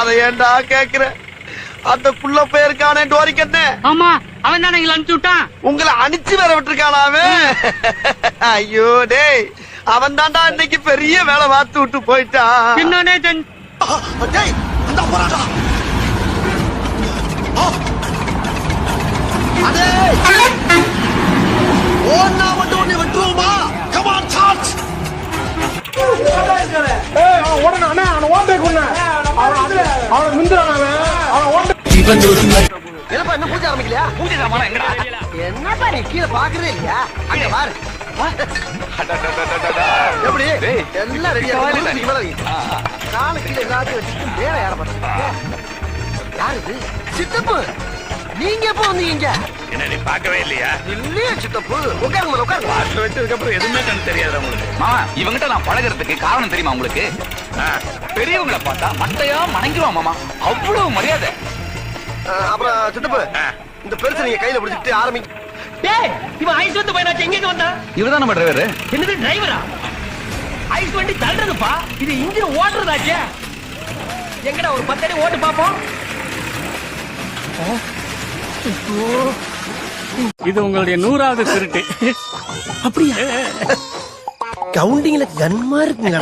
அதை ஏன்டா கேக்குற? அந்த புள்ள போயிருக்கானே டோரிக்கண்ணே ஆமா அவன் தானே எங்களை அனுப்பிச்சு விட்டான். உங்களை அனுப்பிச்சு வேற விட்டுருக்கானா அவன் ஐயோ டேய் அவன் தான்டா இன்னைக்கு பெரிய வேலை பார்த்து விட்டு போயிட்டான் என்னன்னே தென் டேய் இந்த போறாடா அடே. ஓன்னா மட்டும் ஒண்ணு விட்டுருவோமா கமான் சார்ஜ் அவன் அவன் அவன் என்னப்பா இன்னும் பூஜை ஆரம்பிக்கலையா பூஜை சாமான எங்கடா என்னப்பா நீ கீழே பாக்குறதே இல்லையா அங்க பாரு எப்படி டேய், எல்லாம் ரெடியா காலையில நீ- கால கீழே எல்லாத்தையும் வச்சுட்டு வேற யார பண்றீங்க யாரு இது சித்தப்பு நீங்க எப்போ வந்தீங்க என்ன நீ பார்க்கவே இல்லையா இல்லையே சித்தப்பு உட்காருங்க மேல, உட்காருங்க பாட்டில் வச்சதுக்கு அப்புறம் எதுவுமே கண்ணு தெரியாது உங்களுக்கு மாமா இவங்கிட்ட நான் பழகுறதுக்கு காரணம் தெரியுமா உங்களுக்கு பெரியவங்களை பார்த்தா மட்டையா மணங்கிடுவான் மாமா. அவ்வளவு மரியாதை. அப்புறம் சித்தப்பு. இந்த பெருசை நீங்க கையில பிடிச்சிட்டு ஆரம்பிங்க. டேய் இவன் ஐஸ் வந்து பையனாச்சு? எங்க வந்தா? இவர்தான் நம்ம டிரைவர் என்னது டிரைவரா ஐஸ் வண்டி தள்ளுறதுப்பா? இது இன்ஜின் ஓட்டுறதாச்சே? எங்கடா ஒரு பத்தடி ஓட்டு பாப்போம்? இது உங்களுடைய நூறாவது திருட்டு. கவுண்டிங்ல கன்மா இருக்குங்க